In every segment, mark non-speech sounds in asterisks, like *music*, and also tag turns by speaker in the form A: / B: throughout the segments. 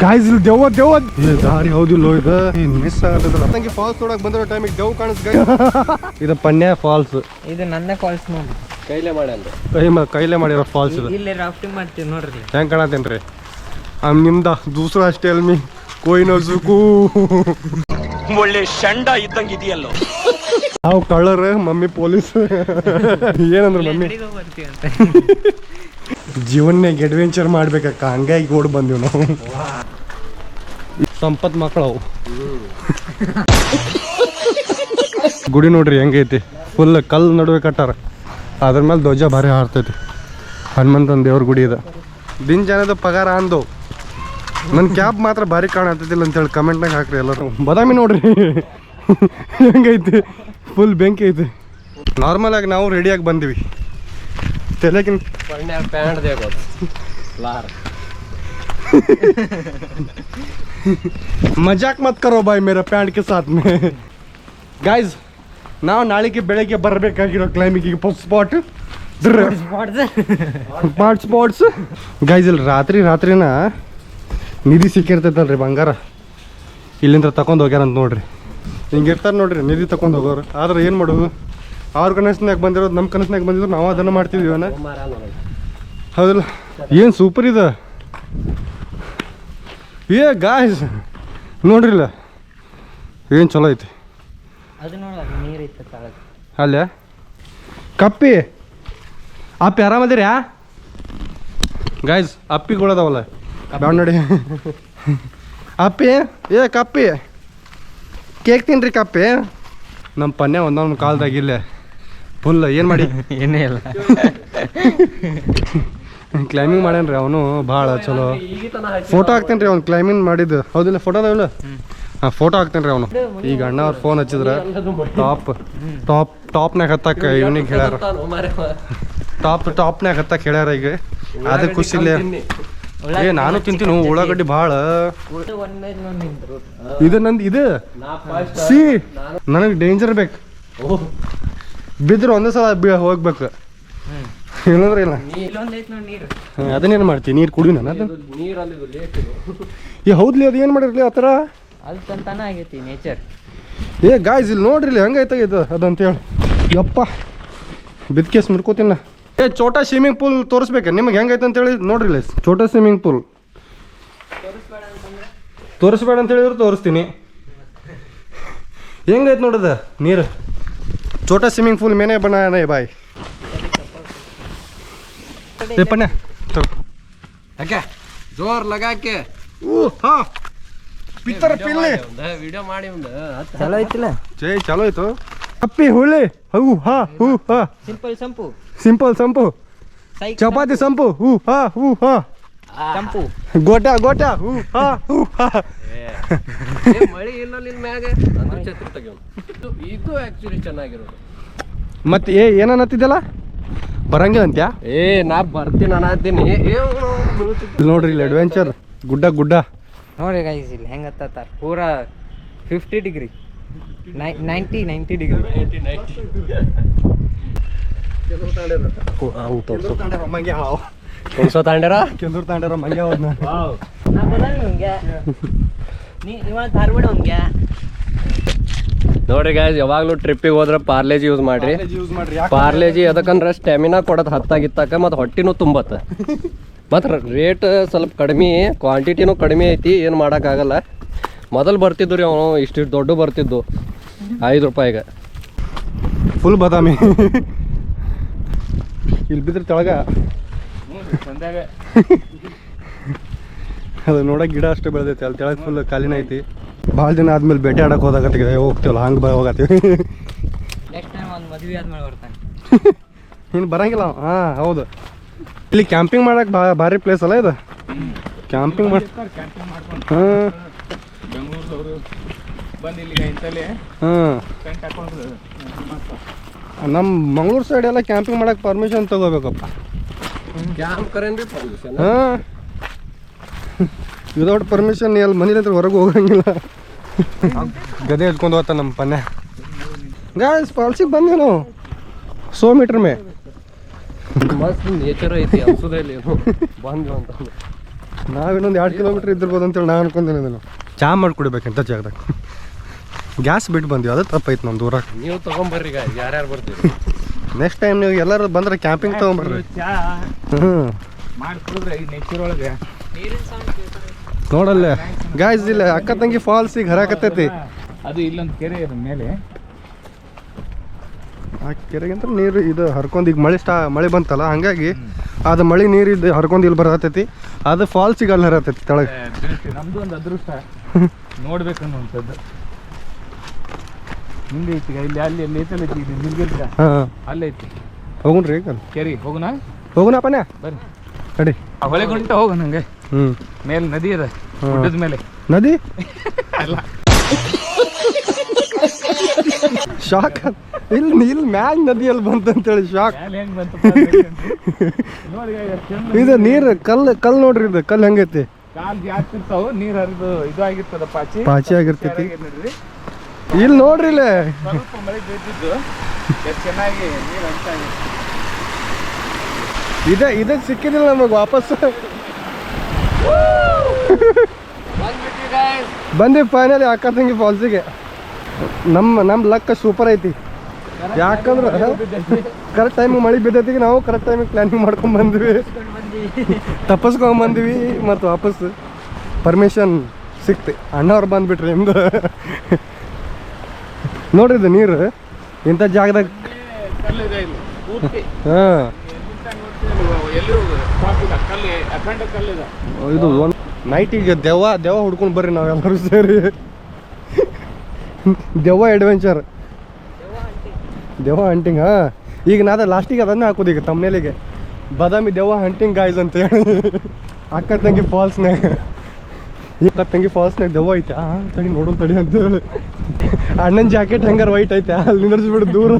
A: Guys ಇಲ್ಲಿ ದೆವ್ವ ದೆವ್ವ. ದಾರಿ ಹೌದಿಲ್ಲ ಇದು ಮಿಸ್ ಆಗತ್ತಲ್ಲ. ನಂಗೆ ಫಾಲ್ಸ್ ನೋಡಕ್ ಬಂದಿರೋ ಟೈಮಿಗೆ ದೆವ್ ಕಾಣಿಸ್ *laughs* ಇದು ಪನ್ಯ ಫಾಲ್ಸ್
B: ಇದು ನನ್ನ ಫಾಲ್ಸ್ ನೋಡಿ.
C: ಕೈಲೇ ಮಾಡ್ಯಾನ
A: ಕೈ ಕೈಲೇ ಮಾಡಿರೋ ಫಾಲ್ಸ್ ಇದು
B: ಇಲ್ಲಿ ರಾಫ್ಟಿಂಗ್ ಮಾಡ್ತೀವಿ ನೋಡ್ರಿ.
A: ಹೆಂಗ್ ಕಾಣತೇನ್ರಿ ಅಮ್ ನಿಮ್ದ ದೂಸರ ಅಷ್ಟೇ ಅಲ್ಮಿ ಕೋಯಿನ ಸುಕು
D: ಒಳ್ಳೆ ಇದ್ದಂಗ ಇದೆಯಲ್ಲ
A: ನಾವು ಕಳ್ಳರ ಮಮ್ಮಿ ಪೊಲೀಸ್. *laughs* ಏನಂದ್ರೆ ಮಮ್ಮಿ?
B: ಬರ್ತೀವಿ ಅಂತ. *laughs*
A: ಜೀವನ್ಯಾಗ ಅಡ್ವೆಂಚರ್ ಮಾಡ್ಬೇಕಕ್ಕ. ಹಂಗಾಗಿ ಓಡ್ ಬಂದಿವ್ ನಾವು. ಸಂಪತ್ ಮಕ್ಕಳು ಅವು. *laughs* ಗುಡಿ ನೋಡ್ರಿ ಹೆಂಗೈತಿ ಫುಲ್ ಕಲ್ ನಡುವೆ ಕಟ್ಟಾರ. ಅದ್ರ ಮೇಲೆ ಧ್ವಜ ಭಾರಿ ಹಾರ್ತೈತಿ. ಹನುಮಂತನ ದೇವ್ರ ಗುಡಿ ಇದೆ. ದಿನ ಜನದ ಪಗಾರ ಅಂದು. ನನ್ನ ಕ್ಯಾಬ್ ಮಾತ್ರ ಭಾರಿ ಕಾಣತ್ತಿಲ್ಲ ಅಂತೇಳಿ ಕಮೆಂಟ್ನಾಗ ಹಾಕ್ರಿ ಎಲ್ಲರೂ. ಬದಾಮಿ ನೋಡ್ರಿ. *laughs* ಹೆಂಗೈತಿ ಫುಲ್ ಬೆಂಕಿ ಐತಿ. ನಾರ್ಮಲ್ ಆಗಿ ನಾವು ರೆಡಿಯಾಗಿ ಬಂದಿವಿ.
C: ತಲೆಗಿನ ಪ್ಯಾಂಟ್ ಲಾರ್.
A: ಮಜಾಕ್ ಮತ್ ಕರೋ ಬಾಯ್ ಮೇರ ಪ್ಯಾಂಟ್ ಕೆ ಸಾತ್ ಮೇ. ಗಾಯ್ಸ್ ನಾವು ನಾಳೆಗೆ ಬೆಳಗ್ಗೆ ಬರಬೇಕಾಗಿರೋ ಕ್ಲೈಂಬಿಂಗಿಗೆ first spot spot spots guys ಇಲ್ಲಿ ರಾತ್ರಿ ರಾತ್ರಿನ ನಿಧಿ ಸಿಕ್ಕಿರ್ತೈತಲ್ರಿ ಬಂಗಾರ. ಇಲ್ಲಿಂದ ತಗೊಂಡು ಹೋಗ್ಯಾರಂತ ನೋಡ್ರಿ. ಹಿಂಗೆ ನೋಡ್ರಿ ನಿಧಿ ತಕೊಂಡು ಹೋಗೋರು. ಆದ್ರೆ ಏನು ಮಾಡೋದು? ಅವ್ರ ಕನಸಿನಾಗ ಬಂದಿರೋದು ನಮ್ಮ ಕನಸಿನಾಗ ಬಂದಿರೋ ನಾವು ಅದನ್ನು ಮಾಡ್ತಿದ್ವಿ ಅವನ ಹೌದಲ್ಲ? ಏನು ಸೂಪರ್ ಇದು? ಏ ಗಾಯ್ಸ್ ನೋಡ್ರಿಲ್ಲ? ಏನು ಚಲೋ ಐತಿ? ಅಲ್ಲ? ಕಪ್ಪಿ ಅಪ್ಪಿ ಆರಾಮದಿರ ಗಾಯ್ಸ್ ಅಪ್ಪಿಗಳದಾವಲ್ಲ ನೋಡಿ. ಅಪ್ಪಿ ಏ ಕಪ್ಪಿ. ಕೇಕ್ ತಿನ್ರಿ ಕಪ್ಪಿ. ನಮ್ಮ ಪನ್ಯ ಒಂದೊಂದು ಕಾಲ್ದಾಗ ಇಲ್ಲೇ. ಫುಲ್ ಏನು ಮಾಡಿ? *laughs*
B: ಏನೇ ಇಲ್ಲ.
A: ಕ್ಲೈಂಬಿಂಗ್ ಮಾಡ್ಯಾನ್ರಿ ಅವನು ಭಾಳ ಚಲೋ. ಫೋಟೋ ಹಾಕ್ತೇನೆ ರೀ ಅವ್ನು ಕ್ಲೈಂಬಿಂಗ್ ಮಾಡಿದ್ದು. ಹೌದಿಲ್ಲ ಫೋಟೋ ಅದಾವಿಲ್ಲ ಹಾಂ ಫೋಟೋ ಹಾಕ್ತೇನೆ ರೀ ಅವನು. ಈಗ ಅಣ್ಣ ಅವ್ರು ಫೋನ್ ಹಚ್ಚಿದ್ರೆ. ಟಾಪ್ ಟಾಪ್ ಟಾಪ್ನಾಗ ಹತ್ತಕ್ಕೆ ಇವನಿಗೆ ಹೇಳ್ಯಾರ. ಟಾಪ್ ಟಾಪ್ನಾಗ ಹತ್ತಕ್ಕೆ ಹೇಳ್ಯಾರ ಈಗ. ಅದೇ ಖುಷಿಲೇ ಏ ನಾನು ತಿಂತೀನಿ ಉಳ್ಳಾಗಡ್ಡಿ ಭಾಳ. ಇದು ನಂದು ಇದು? ಸಿ ನನಗೆ ಡೇಂಜರ್ ಬೇಕು. ಬಿದ್ರೆ ಒಂದೇ ಸಲ ಬಿ ಹೋಗ್ಬೇಕು. ಇಲ್ಲಂದ್ರೆ ಇಲ್ಲ. ಅದನ್ನೇನು ಮಾಡ್ತೀನಿ ನೀರು ಕುಡಿ ನಾನು ಈ ಹೌದ್ಲಿ ಅದು ಏನು ಮಾಡಿರ್ಲಿ ಆ ಥರ?
B: ಆಗೈತಿ ನೇಚರ್
A: ಏ ಗಾಯ್ಸ್ ಇಲ್ಲಿ ನೋಡ್ರಿ ಇಲ್ಲಿ ಹೆಂಗೈತೆ ಇದು? ಅದಂತ ಹೇಳಿ. ಯಪ್ಪ ಬಿದ್ಕೇಸ್ ಮುರ್ಕೋತಿನ ಏ ಚೋಟಾ ಸ್ವಿಮ್ಮಿಂಗ್ ಪೂಲ್ ತೋರಿಸ್ಬೇಕು. ನಿಮಗೆ ಹೆಂಗೈತೆ ಅಂತೇಳಿ ನೋಡ್ರಿ ಚೋಟಾ ಸ್ವಿಮ್ಮಿಂಗ್ ಪೂಲ್ ತೋರಿಸ್ಬೇಡ ಅಂತ ಹೇಳಿದ್ರು ತೋರಿಸ್ತೀನಿ ಹೆಂಗೈತೆ ನೋಡದ? ನೀರು. ಚೋಟಾ ಸ್ವಿಮ್ಮಿಂಗ್ ಪೂಲ್ ಮೇನೆ ಬನ ಬಾಯ್ ಏ ಪಣ್ಣ ತಗೋ.
C: ಯಾಕೆ ಜೋರ್ ಲಗಾಕೆ
A: ಊ ಹಾ ಪಿತ್ತರ ಪಿಲ್ಲಿ
C: ವಿಡಿಯೋ ಮಾಡಿ ಒಂದು
B: ಚಲೋ ಐತಿಲ್ಲ
A: ಜೈ ಚಲೋ ಆಯ್ತು ಅಪ್ಪಿ ಹುಳಿ ಹೂ ಹಾ ಹೂ ಹಾ
B: ಸಿಂಪಲ್ ಸಂಪು
A: ಸಿಂಪಲ್ ಸಂಪು
B: ಸೈಕ್
A: ಚಪಾತಿ ಸಂಪು ಹೂ ಹಾ ಹೂ ಹಾ
B: ಸಂಪು
A: ಗೋಟಾ ಗೋಟಾ ಹೂ ಹಾ ಹೂ ಹಾ
C: ಮಳಿ ಇಲ್ಲ ಮ್ಯಾಗ? ಅಂದ್ರೆ ಛತ್ರಿ ಇದು ಇದು ಆಕ್ಚುಲಿ ಚೆನ್ನಾಗಿರೋದು.
A: ಮತ್ತೆ ಏ ಏನನ್ನತ್ತಿದ್ದಲ್ಲ? ಬರಂಗಿಲ್ಲ ಅಂತ್ಯಾ?
C: ಏ ನಾ ಬರ್ತೀನಿ ಅನ್ನತ್ತೀನಿ
A: ನೋಡ್ರಿ ಇಲ್ಲಿ ಅಡ್ವೆಂಚರ್ ಗುಡ್ಡ ಗುಡ್ಡ.
B: ನೋಡ್ರಿ ಗೈಸ್ ಇಲ್ಲಿ ಹೆಂಗ ಹತ್ತಾರ ಪೂರಾ fifty degree ninety
A: ninety degree
C: ಕುಣ್ಸೋ ತಾಂಡ್ಯಾರ.
A: ಕೆಂದೂರ್ ತಾಂಡ್ಯಾರ ಮಂಗ್ಯ ಹೋದ್ನ
B: ಧಾರವಾಡ ಹಂಗೆ
C: ನೋಡ್ರಿ ಗಾಯ್ಸ್ ಯಾವಾಗ್ಲೂ ಟ್ರಿಪ್ಪಿಗೆ ಹೋದ್ರೆ ಪಾರ್ಲೇಜಿ ಯೂಸ್ ಮಾಡ್ರಿ.
A: ಯೂಸ್ ಮಾಡ್ರಿ.
C: ಪಾರ್ಲೇಜಿ ಅದಕ್ಕಂದ್ರೆ ಸ್ಟೆಮಿನಾ ಕೊಡೋದು ಹತ್ತಾಗಿತ್ತಾಕ ಮತ್ತು ಹೊಟ್ಟಿನೂ ತುಂಬತ್ತೆ ಮತ್ತು ರೇಟ್ ಸ್ವಲ್ಪ ಕಡಿಮೆ ಕ್ವಾಂಟಿಟಿನೂ ಕಡಿಮೆ ಐತಿ ಏನು ಮಾಡೋಕ್ಕಾಗಲ್ಲ ಮೊದಲು ಬರ್ತಿದ್ದು ರೀ ಅವನು ಇಷ್ಟಿಷ್ಟು ದೊಡ್ಡ ಬರ್ತಿದ್ದು ಐದು ರೂಪಾಯಿಗೆ.
A: ಫುಲ್ ಬದಾಮಿ. ಇಲ್ಲಿ ಬಿದ್ರೆ ತೆಳಗ. *laughs* ಅದು ನೋಡಕ್ ಗಿಡ ಅಷ್ಟೇ ಬೆಳೆದೈತಿ ಅಲ್ಲಿ ತೆಳಗ್ ಫುಲ್ ಖಾಲಿನ ಐತಿ. ಭಾಳ ದಿನ ಆದ್ಮೇಲೆ ಬೇಟೆ ಆಡಕ್ ಹೋದಾಗತ್ತಿಗೆ ಹೋಗ್ತೀವಲ್ಲ ಹಂಗೆ ಬ ಹೋಗತ್ತೀವಿ.
B: ನೆಕ್ಸ್ಟ್ ಟೈಮ್ ಒಂದು ಮದುವೆ ಆದ್ಮೇಲೆ ಬರ್ತಾನೆ. *laughs*
A: ಇನ್ನು ಬರಂಗಿಲ್ಲ ಅವ. ಹಾ ಹೌದು. ಇಲ್ಲಿ ಕ್ಯಾಂಪಿಂಗ್ ಮಾಡಕ್ ಬಾ ಭಾರಿ ಪ್ಲೇಸ್ ಅಲ್ಲ ಇದು? ಕ್ಯಾಂಪಿಂಗ್ ಮಾಡಿ ಹಾಂ. ಹಾಂ. ನಮ್ಮ ಮಂಗ್ಳೂರು ಸೈಡ್ ಎಲ್ಲ ಕ್ಯಾಂಪಿಂಗ್ ಮಾಡಕ್ ಪರ್ಮಿಷನ್ ತಗೋಬೇಕಪ್ಪ. ಹಾಂ. ವಿದೌಟ್ ಪರ್ಮಿಷನ್ ಎಲ್ಲಿ ಮನೇಲಿ ಹೊರಗೆ ಹೋಗಂಗಿಲ್ಲ. ಗದೆ ಎತ್ಕೊಂಡು ಹೋಗ್ತಾನೆ ನಮ್ಮ ಪನ್ನೆ ಗಾಯ್ಸ್ ಪಾಲ್ಸಿಗೆ ಬಂದ್ವಿ ನಾವು. ಸೋ ಮೀಟರ್ ಮೇ.
C: ಮಸ್ತ್ ನೇಚರ್ ಐತಿ ಬಂದ್ವಿ ಅಂತ.
A: ನಾವಿನ್ನೊಂದು ಎರಡು ಕಿಲೋಮೀಟ್ರ್ ಇದ್ದಿರ್ಬೋದು ಅಂತೇಳಿ ನಾನು ಅನ್ಕೊಂತೀನಿ ನಾನು ಚಾ ಮಾಡಿ ಕುಡಿಬೇಕಂತ ಜಾಗದಾಗ ಗ್ಯಾಸ್ ಬಿಟ್ಟು ಬಂದಿವಿ ಅದು ತಪ್ಪೈತೆ ನಮ್ಮ ದೂರ.
C: ನೀವು ತಗೊಂಬರ್ರಿ ಯಾರ್ಯಾರು ಬರ್ತೀವಿ
A: ನೆಕ್ಸ್ಟ್ ಟೈಮ್ ನೀವು ಎಲ್ಲರೂ ಬಂದ್ರೆ ಕ್ಯಾಂಪಿಂಗ್ ತೊಗೊಂಬರ್ರಿ. ಹ್ಞೂ
E: ಮಾಡ್ಕೊಡ್ರಿ ಈ ನೇಚರ್ ಒಳಗೆ.
A: ನೋಡಲ್ಲೇ. ಗಾಯ್ಸ್ ಇಲ್ಲ ಅಕ್ಕ ತಂಗಿ ಫಾಲ್ಸ್ ಈಗ ಹರಾಕತ್ತೈತಿ
E: ಅದು ಇಲ್ಲೊಂದು ಕೆರೆ ಇದೆ ಮೇಲೆ.
A: ಆ ಕೆರೆಗಿಂತ ನೀರು ಇದು ಹರ್ಕೊಂಡು ಈಗ ಮಳೆ ಸ್ಟಾ ಮಳೆ ಬಂತಲ್ಲ ಹಂಗಾಗಿ ಅದು ಮಳೆ ನೀರು ಇದು ಹರ್ಕೊಂಡು ಇಲ್ಲಿ ಬರತೈತಿ ಅದು ಫಾಲ್ಸಿಗೆ ಅಲ್ಲಿ ಹರತೈತಿ ತಳಗ
E: ನಮ್ದು ಒಂದು ಅದೃಷ್ಟ. *laughs* ನೋಡ್ಬೇಕನ್ನುವಂಥದ್ದು ಹಿಂದೆ ಐತಿ ಇಲ್ಲಿ ಅಲ್ಲಿ ಅಲ್ಲಿ ಐತಲ್ಲ ಐತಿ ಇದು ನಿಲ್ಗಿರ್ಗ
A: ಹಾಂ.
E: ಅಲ್ಲಿ ಐತಿ.
A: ಹೋಗುಣ್ರಿ ಈಗ
E: ಕೆರೆ ಹೋಗುಣ
A: ಹೋಗುಣ
E: ಬರ್ರಿ.
A: ನಡಿ.
E: ಹೊಳೆಗುಂಟ ಹೊಳೆ ಗುಂಟ ಹೋಗೋಣ ಹಂಗೆ
A: ಹ್ಞೂ
E: ಮೇಲೆ ನದಿ ಅದ. ಗುಡ್ಡದ ಮೇಲೆ.
A: ನದಿ?
E: ಅಲ್ಲ.
A: ಶಾಕ್. ಇಲ್ಲಿ ಇಲ್ಲಿ ಮ್ಯಾಗ್ ನದಿಯಲ್ಲಿ ಬಂತು ಅಂತೇಳಿ ಶಾಕ್ ಇದು ನೀರು ಕಲ್ ಕಲ್ ನೋಡ್ರಿ ಇದು
E: ಕಲ್ ಹೆಂಗೈತಿ ನೀರ್ ಹರಿದು ಇದು ಆಗಿರ್ತದ ಪಾಚಿ.
A: ಪಾಚಿ ಆಗಿರ್ತೈತಿ. ಇಲ್ಲಿ ನೋಡ್ರಿ ಇಲ್ಲೇ.
E: ಮಳೆ ಬೀಳ್ತಿದ್ದು. ಚೆನ್ನಾಗಿ ನೀರ್
A: ಇದೇ. ಇದೇ ಸಿಕ್ಕಿದಿಲ್ಲ ನಮಗೆ ವಾಪಸ್ ಬಂದಿ ಫೈನಲಿ ಅಕ್ಕ ತಂಗಿ ಫಾಲ್ಸಿಗೆ ನಮ್ಮ ನಮ್ಮ ಲಕ್ಕ ಸೂಪರ್ ಐತಿ. ಯಾಕಂದ್ರೆ ಕರೆಕ್ಟ್ ಟೈಮಿಗೆ ಮಳೆ ಬಿದ್ದೈತಿ ನಾವು ಕರೆಕ್ಟ್ ಟೈಮಿಗೆ ಪ್ಲಾನಿಂಗ್ ಮಾಡ್ಕೊಂಡ್ ಬಂದ್ವಿ. ತಪ್ಪಸ್ಕೊಂಡ್ ಬಂದ್ವಿ ಮತ್ತು ವಾಪಸ್ ಪರ್ಮಿಷನ್ ಸಿಕ್ತಿ. ಅಣ್ಣವ್ರು ಬಂದ್ಬಿಟ್ರಿ ನಿಮ್ದು. ನೋಡ್ರಿ ಇದು ನೀರು. ಇಂಥ ಜಾಗದಾಗ ಹಾಂ. ಇದು ನೈಟಿಗೆ ದೆವ್ವ ದೆವ್ವ ಹುಡ್ಕೊಂಡು ಬರ್ರಿ ನಾವೆಲ್ಲರೂ ಸೇರಿ. ದೆವ್ವ ಅಡ್ವೆಂಚರ್ ದೆವ್ವ ಹಂಟಿಂಗ್ ಹಾ? ಈಗ ನಾದ ಲಾಸ್ಟಿಗೆ ಅದನ್ನೇ ಹಾಕೋದು ಈಗ ತಮ್ಮನೇಲಿಗೆ ಬಾದಾಮಿ ದೆವ್ವ ಹಂಟಿಂಗ್ ಗಾಯ್ಸ್ ಅಂತ ಹೇಳಿ. ಅಕ್ಕ ತಂಗಿ ಫಾಲ್ಸ್ನಾಗ ಈ ತಂಗಿ ಫಾಲ್ಸ್ನಾಗ ದೆವ್ವ ಐತೆ. ಆ, ತಡಿ ನೋಡೋಣ ತಡಿ ಅಂತ ಹೇಳಿ. ಅಣ್ಣನ ಜಾಕೆಟ್ ಹೆಂಗಾರ ವೈಟ್ ಐತೆ. ಅಲ್ಲಿ ನಿಂದ್ರಿಸ್ಬಿಡು ದೂರ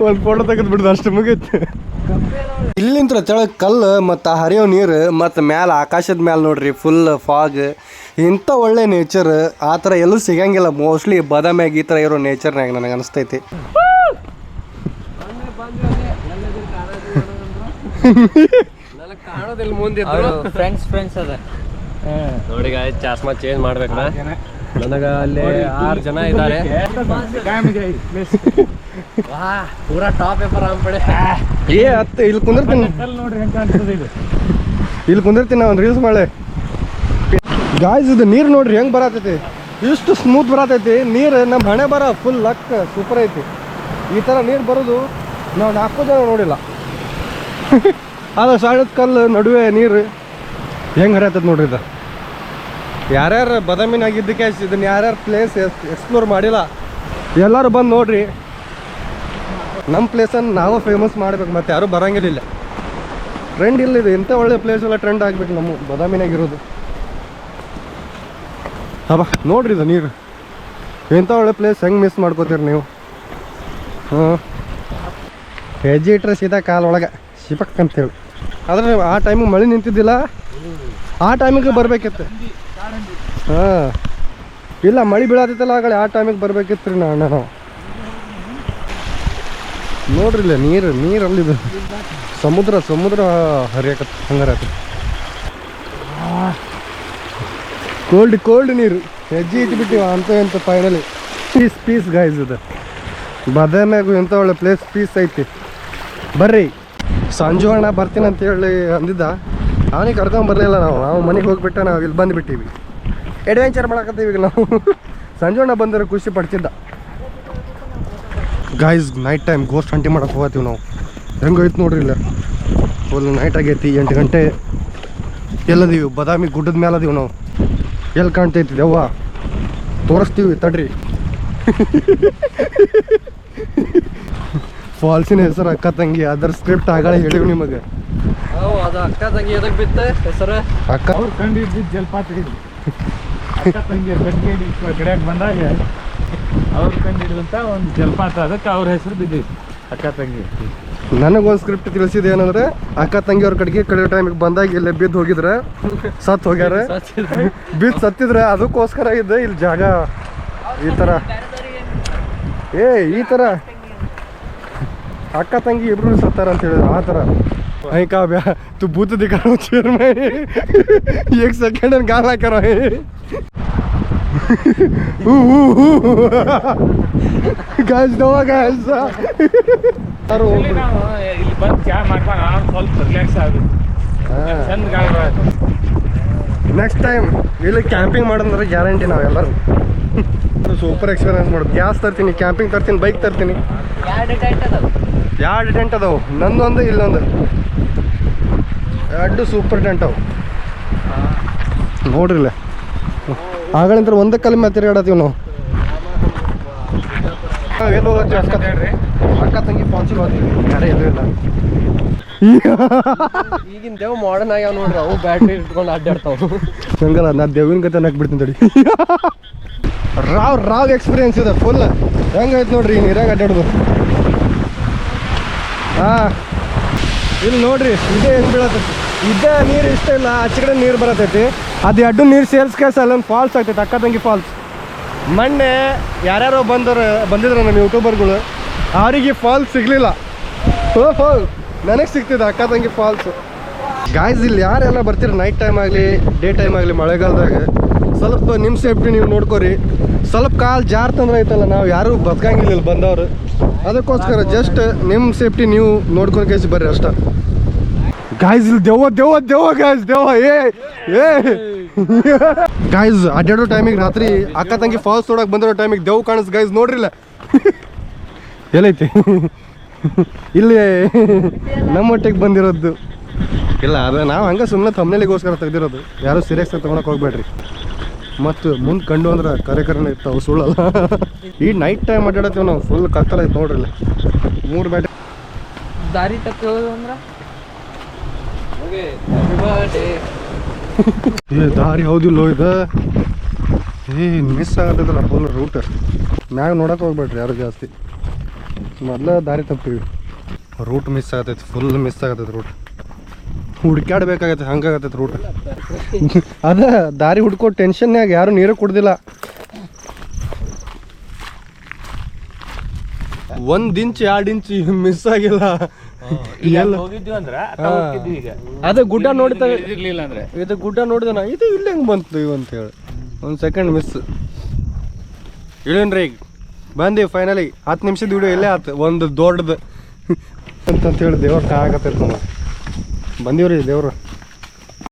A: ಒಂದು ಫೋಟೋ ತೆಗೆದು ಬಿಡ್ದು ಅಷ್ಟು ಮುಗೀತು. ಇಲ್ಲಿಂತ್ರ ತೆಳಗ್ ಕಲ್ಲು ಮತ್ತು ಹರಿಯೋ ನೀರು ಮತ್ತು ಮ್ಯಾಲ ಆಕಾಶದ ಮ್ಯಾಲ ನೋಡ್ರಿ ಫುಲ್ ಫಾಗ್ ಇಂಥ ಒಳ್ಳೆ ನೇಚರ್ ಆ ಥರ ಎಲ್ಲೂ ಸಿಗಂಗಿಲ್ಲ. ಮೋಸ್ಟ್ಲಿ ಬಾದಾಮಿಯಾಗ ಈ ಥರ ಇರೋ ನೇಚರ್ನಾಗ ನನಗೆ ಅನಿಸ್ತೈತಿ.
B: ಫ್ರೆಂಡ್ಸ್ ಫ್ರೆಂಡ್ಸ್ ಅದ.
C: ನೋಡಿ ಗಾಯ್ಸ್ ಚಾಸ್ಮಾ ಚೇಂಜ್ ಮಾಡ್ಬೇಕಲ್ಲ ನನಗ ಅಲ್ಲಿ ಆರು ಜನ ಇದ್ದಾರೆ. *laughs* ಪೂರಾ ಟಾಪ್ ಪೇಪರ್ ಅಂಪಡೆ
A: ಏ ಅತ್ತ ಇಲ್ಲಿ ಕುಂದಿರ್ತೀನಿ.
E: ಕಲ್ಲು ನೋಡ್ರಿ ಹೆಂಗ್ ಕಾಣ್ತದೆ ಇದು
A: ಇಲ್ಲಿ ಕುಂದಿರ್ತೀನಿ ಒಂದು ರೀಲ್ಸ್ ಮಾಡೆ ಗಾಯ್ಸ್ ಇದು ನೀರು ನೋಡ್ರಿ ಹೆಂಗೆ ಬರತೈತಿ? ಇಷ್ಟು ಸ್ಮೂತ್ ಬರತೈತಿ. ನೀರು ನಮ್ಮ ಹಣೆ ಬರ ಫುಲ್ ಲಕ್ ಸೂಪರ್ ಐತಿ. ಈ ಥರ ನೀರು ಬರೋದು ನಾವು ನಾಲ್ಕು ಜನ ನೋಡಿಲ್ಲ. *laughs* ಅದು ಸಣ್ಣದ ಕಲ್ಲು ನಡುವೆ ನೀರು ಹೆಂಗೆ ಹರಿಯತ್ತ ನೋಡ್ರಿ ಇದು? ಯಾರ್ಯಾರು ಬದಾಮಿನಾಗಿದ್ದಕ್ಕೆ ಇದನ್ನ ಯಾರ್ಯಾರು ಪ್ಲೇಸ್ ಎಕ್ಸ್ಪ್ಲೋರ್ ಮಾಡಿಲ್ಲ, ಎಲ್ಲರೂ ಬಂದು ನೋಡ್ರಿ. ನಮ್ಮ ಪ್ಲೇಸನ್ನು ನಾವು ಫೇಮಸ್ ಮಾಡ್ಬೇಕು, ಮತ್ತು ಯಾರೂ ಬರಂಗಿಲ್ಲ ಟ್ರೆಂಡ್ ಇಲ್ಲ ಇದು, ಇಂಥ ಒಳ್ಳೆ ಪ್ಲೇಸ್ ಎಲ್ಲ ಟ್ರೆಂಡ್ ಆಗ್ಬೇಕು ನಮ್ಮ ಬದಾಮಿನಾಗಿರೋದು. ಹಬ್ಬ, ನೋಡ್ರಿ ಇದು ನೀರು. ಇಂಥ ಒಳ್ಳೆ ಪ್ಲೇಸ್ ಹೆಂಗೆ ಮಿಸ್ ಮಾಡ್ಕೋತೀರಿ ನೀವು? ಹಾಂ. ಹೆಜ್ಜೆ ಇಟ್ಟರೆ ಸೀದಾ ಕಾಲೊಳಗೆ ಶಿಪಕ್ ಅಂತೇಳಿ ಆದ್ರೆ ಆ ಟೈಮಿಗೆ ಮಳೆ ನಿಂತಿದ್ದಿಲ್ಲ, ಆ ಟೈಮಿಗೆ ಬರಬೇಕಿತ್ತು. ಹಾಂ. ಇಲ್ಲ, ಮಳೆ ಬೀಳತ್ತಲ್ಲ ಆಗಲಿ ಆ ಟೈಮಿಗೆ ಬರ್ಬೇಕಿತ್ತು ರೀ ನಾ ಅಣ್ಣ ನಾವು ನೋಡ್ರಿ ಇಲ್ಲ, ನೀರು ನೀರಲ್ಲಿದೆ ಸಮುದ್ರ ಸಮುದ್ರ ಹರಿಯಕತ್ತ ಹಂಗಾರತ್ತೆ ಕೋಲ್ಡ್ ಕೋಲ್ಡ್ ನೀರು. ಹೆಜ್ಜೆ ಇಟ್ಬಿಟ್ಟಿವ ಅಂತ ಎಂತ ಫೈನಲಿ ಪೀಸ್ ಪೀಸ್ ಗಾಯ್ಸ್ ಇದು. ಬಾದಾಮ್ಯಾಗು ಎಂಥ ಒಳ್ಳೆ ಪ್ಲೇಸ್ ಪೀಸ್ ಐತಿ. ಬರ್ರಿ. ಸಂಜು ಅಣ್ಣ ಬರ್ತೀನಿ ಅಂತ ಹೇಳಿ ಅಂದಿದ್ದ. ಅವನಿಗೆ ಕರ್ಕೊಂಡ್ ಬರಲಿಲ್ಲ ನಾವು. ನಾವು ಮನೆಗೆ ಹೋಗ್ಬಿಟ್ಟ ನಾವು ಇಲ್ಲಿ ಬಂದುಬಿಟ್ಟಿವಿ. ಅಡ್ವೆಂಚರ್ ಮಾಡಕತ್ತೀವಿ ಈಗ ನಾವು. ಸಂಜೋಣ ಅಣ್ಣ ಬಂದರೆ ಖುಷಿ ಪಡ್ತಿದ್ದ. Guys night time ghost hunting ಮಾಡಕ್ಕೆ ಹೋಗತ್ತೀವಿ ನಾವು. ಹೆಂಗೈತೆ ನೋಡ್ರಿ ಇಲ್ಲ? ಫುಲ್ ನೈಟ್ ಆಗೈತಿ ಎಂಟು ಗಂಟೆ. ಎಲ್ಲದೀವಿ ಬಾದಾಮಿ ಗುಡ್ಡದ ಮೇಲೆ ಅದೀವಿ ನಾವು. ಎಲ್ಲಿ ಕಾಣ್ತೈತಿ ದೆವ್ವ? ತೋರಿಸ್ತೀವಿ ತಡ್ರಿ. ಫಾಲ್ಸಿನ ಹೆಸರು ಅಕ್ಕ ತಂಗಿ ಅದರ ಸ್ಕ್ರಿಪ್ಟ್ ಆಗಲ್ಲ ಹೇಳಿವಿ ನಿಮಗೆ.
C: ಅವು ಅದು ಅಕ್ಕ ತಂಗಿ ಎದಕ್ಕೆ ಬಿತ್ತ? ಹೆಸರು?
A: ಅಕ್ಕ
E: ಅವ್ರು ಕಂಡಿದ್ದು ಜಲಪಾತ ಅಕ್ಕ ತಂಗಿ ಕಟ್ಗೇಡಿ ಕಡೆಯಾಗ ಬಂದಾಗ ಅವ್ರು ಕಂಡು ಹಿಡಿದಂತ ಒಂದು ಜಲಪಾತ ಅದಕ್ಕೆ ಅವ್ರ ಹೆಸರು ಬಿದ್ದೈತಿ ಅಕ್ಕ ತಂಗಿ
A: ನನಗೊಂದು ಸ್ಕ್ರಿಪ್ಟ್ ತಿಳಿಸಿದ ಏನಂದ್ರೆ ಅಕ್ಕ ತಂಗಿ ಅವ್ರ ಕಡೆಗೆ ಕಡೆ ಟೈಮಿಗೆ ಬಂದಾಗ ಇಲ್ಲೇ ಬಿದ್ದು ಹೋಗಿದ್ರೆ ಸತ್ ಹೋಗ್ಯಾರ ಬಿದ್ದು ಸತ್ತಿದ್ರೆ ಅದಕ್ಕೋಸ್ಕರ ಇದೆ ಇಲ್ಲಿ ಜಾಗ ಈ ಥರ ಏ ಈ ಥರ ಅಕ್ಕ ತಂಗಿ ಇಬ್ರು ಸತ್ತಾರ ಅಂತ ಹೇಳಿದ್ರು ಆ ಥರ અહીં का ब्याह तू भूत दिखा रहा हूँ चेयर में एक सेकंड में गाना करो ಗಾಜ್ ನೋ ಗಜ್ ಯಾರು
E: ಇಲ್ಲಿ ಬಂದು ಮಾಡ್ಕೊಂಡು ನಾನು ಸ್ವಲ್ಪ ರಿಲ್ಯಾಕ್ಸ್ ಚಂದ
A: ನೆಕ್ಸ್ಟ್ ಟೈಮ್ ಇಲ್ಲಿ ಕ್ಯಾಂಪಿಂಗ್ ಮಾಡಂದ್ರೆ ಗ್ಯಾರಂಟಿ ನಾವೆಲ್ಲರೂ ಸೂಪರ್ ಎಕ್ಸ್ಪೀರಿಯನ್ಸ್ ಮಾಡೋದು ಗ್ಯಾಸ್ ತರ್ತೀನಿ ಕ್ಯಾಂಪಿಂಗ್ ತರ್ತೀನಿ ಬೈಕ್ ತರ್ತೀನಿ.
B: ಎರಡು ಟೆಂಟ್ ಅದಾವು.
A: ನಂದೊಂದು ಇಲ್ಲೊಂದು. ಎರಡು ಸೂಪರ್ ಟೆಂಟ್ ಅವು. ನೋಡ್ರಿಲ್ಲ. ಆಗಳಿಂದ ಒಂದೇ ಕಲ್ ಮೇಲೆ ತಿರುಗಾಡತ್ತೀವಿ ನಾವು. ಎಲ್ಲಿ ಅಕ್ಕ ಅಕ್ಕ ತಂಗಿ ಫಾಲ್ಸಿಗೆ ಹೋಗ್ತೀವಿ. ಯಾರೇ ಎಲ್ಲೂ ಇಲ್ಲ.
C: ಈಗಿನ ದೇವ್ ಮಾಡರ್ನ್ ಆಗ್ಯಾವ ನೋಡ್ರಿ. ಅವು ಬ್ಯಾಟ್ರಿ ಇಟ್ಕೊಂಡು ಅಡ್ಡಾಡ್ತಾವ.
A: ಹಂಗಲ್ಲ ನಾ ದೇವಿನ ಕತೆ ನಕ್ ಬಿಡ್ತೀನಿ ತಡಿ. ರಾವ್ ರಾವ್ ಎಕ್ಸ್ಪೀರಿಯನ್ಸ್ ಇದೆ ಫುಲ್ ಹೆಂಗೈತೆ ನೋಡ್ರಿ ಈ ನೀರಾಗ ಅಡ್ಡಾಡೋದು ಹಾ. ಇಲ್ಲಿ ನೋಡ್ರಿ ಇದೇ ಹೆಂಗ್ ಬೀಳತೈತಿ ಇದೇ ನೀರು ಇಷ್ಟ ಇಲ್ಲ ಆಚೆ ಕಡೆ ನೀರು ಬರತೈತಿ. ಅದು ಎಡ್ಡು ನೀರು ಸೇರ್ಸ್ಕೇಸ ಅಲ್ಲೊಂದು ಫಾಲ್ಸ್ ಆಗ್ತೈತೆ, ಅಕ್ಕ ತಂಗಿ ಫಾಲ್ಸ್ ಮೊನ್ನೆ ಯಾರ್ಯಾರೋ ಬಂದರು ಬಂದಿದ್ರು ನಮ್ಮ ಯೂಟ್ಯೂಬರ್ಗಳು ಅವರಿಗೆ ಫಾಲ್ಸ್ ಸಿಗ್ಲಿಲ್ಲ. ಓ ಹೋ ನನಗೆ ಸಿಗ್ತಿದೆ ಅಕ್ಕ ತಂಗಿ ಫಾಲ್ಸ್ ಗಾಯ್ಸ್ ಇಲ್ಲಿ ಯಾರೆಲ್ಲ ಬರ್ತೀರಿ? ನೈಟ್ ಟೈಮ್ ಆಗಲಿ ಡೇ ಟೈಮ್ ಆಗಲಿ, ಮಳೆಗಾಲದಾಗ. ಸ್ವಲ್ಪ ನಿಮ್ಮ ಸೇಫ್ಟಿ ನೀವು ನೋಡ್ಕೊರಿ. ಸ್ವಲ್ಪ ಕಾಲು ಜಾರ್ತಂದ್ರೆ ಐತಲ್ಲ ನಾವು ಯಾರು ಬದುಕಂಗಿಲ್ಲ ಇಲ್ಲಿ ಬಂದವರು. ಅದಕ್ಕೋಸ್ಕರ ಜಸ್ಟ್ ನಿಮ್ಮ ಸೇಫ್ಟಿ ನೀವು ನೋಡ್ಕೊಂಡು ಕೇಸಿ ಬರ್ರಿ ಅಷ್ಟ. ಗಾಯ್ಸ್ ಇಲ್ಲಿ ದೆವ್ವ ದೆವ್ವ ದೆವ್ವ ಗಾಯ್ಸ್ ದೆವ್ವ ಏ ಏ. ಗಾಯ್ಸ್ ಅಡ್ಡಾಡೋ ಟೈಮಿಗೆ ರಾತ್ರಿ ಅಕ್ಕ ತಂಗಿ ಫಾಲ್ಸ್ ನೋಡಕ್ ಬಂದಿರೋ ಟೈಮಿಗೆ ದೆವ್ವ ಕಾಣಿಸ್ ಗಾಯ್ಸ್ ನೋಡ್ರಿಲ್ಲ. ಎಲ್ಲೈತಿ? ಇಲ್ಲಿ ನಮ್ಮೊಟ್ಟಿಗೆ ಬಂದಿರೋದು. ಇಲ್ಲ ಅದೇ ನಾವು ಹಂಗೆ ಸುಮ್ಮನೆ ತಮ್ಮನೆಲಿಗೋಸ್ಕರ ತೆಗ್ದಿರೋದು. ಯಾರು ಸೀರಿಯಸ್ ತೊಗೊಳಕ್ ಹೋಗ್ಬೇಡ್ರಿ. ಮತ್ತು ಮುಂದೆ ಕಂಡು ಅಂದ್ರೆ ಇತ್ತು ಇರ್ತಾವೆ ಸುಳ್ಳಲ್ಲ. ಈ ನೈಟ್ ಟೈಮ್ ಅಡ್ಡಾಡತ್ತೀವಿ ನಾವು ಫುಲ್ ಕತ್ತಲ ಐತೆ ನೋಡ್ರಿ ಮೂರು ಬ್ಯಾಟೆ
B: ದಾರಿ ತಕ್ಕ ಅಂದ್ರೆ
A: ಏ, ದಾರಿ ಹೌದಿಲ್ಲೋ ಇದು ಏ ಮಿಸ್ ಆಗತ್ತದಲ್ಲ ಫುಲ್ ರೂಟ್ ಮ್ಯಾಗ ನೋಡಕ್ಕೆ ಹೋಗ್ಬೇಡ್ರಿ ಯಾರು ಜಾಸ್ತಿ. ಮೊದಲ ದಾರಿ ತಪ್ಪಿವಿ ರೂಟ್ ಮಿಸ್ ಆಗತೈತಿ ಫುಲ್ ಮಿಸ್ ಆಗತೈತಿ ರೂಟ್ ಹುಡ್ಕ್ಯಾಡ್ಬೇಕಾಗತ್ತೆ ಹಂಗಾಗತ್ತೈತಿ ರೂಟ್ ಅದ, ದಾರಿ ಹುಡ್ಕೋ ಟೆನ್ಷನ್ನಾಗ ಯಾರು ನೀರು ಕುಡ್ದಿಲ್ಲ. ಒಂದ್ ಇಂಚ್ ಎರಡು ಇಂಚ್ ಮಿಸ್ ಆಗಿಲ್ಲ. ಎಲ್ಲ
E: ಹೋಗಿದ್ವಿ ಅಂದ್ರ ಈಗ.
A: ಅದೇ ಗುಡ್ಡ ನೋಡಿದಾಗ
E: ಇರ್ಲಿಲ್ಲ ಅಂದ್ರೆ?
A: ಇದು ಗುಡ್ಡ ನೋಡಿದ ನಾ ಇದು ಇಲ್ಲಿ ಹೆಂಗ್ ಬಂತು ಇವು ಅಂತ ಹೇಳಿ. ಒಂದು ಸೆಕೆಂಡ್ ಮಿಸ್ ಇಳೇನ್ರಿ ಈಗ. ಬಂದಿ ಫೈನಲಿ ಹತ್ತು ನಿಮಿಷದ ವಿಡಿಯೋ ಇಲ್ಲೇ ಆತು. ಒಂದು ದೊಡ್ಡದು. *laughs* ಅಂತಂತ ಹೇಳಿ ದೇವ್ರ ಬಂದಿವ್ರಿ ಬಂದೀವ್ರಿ ದೇವ್ರು.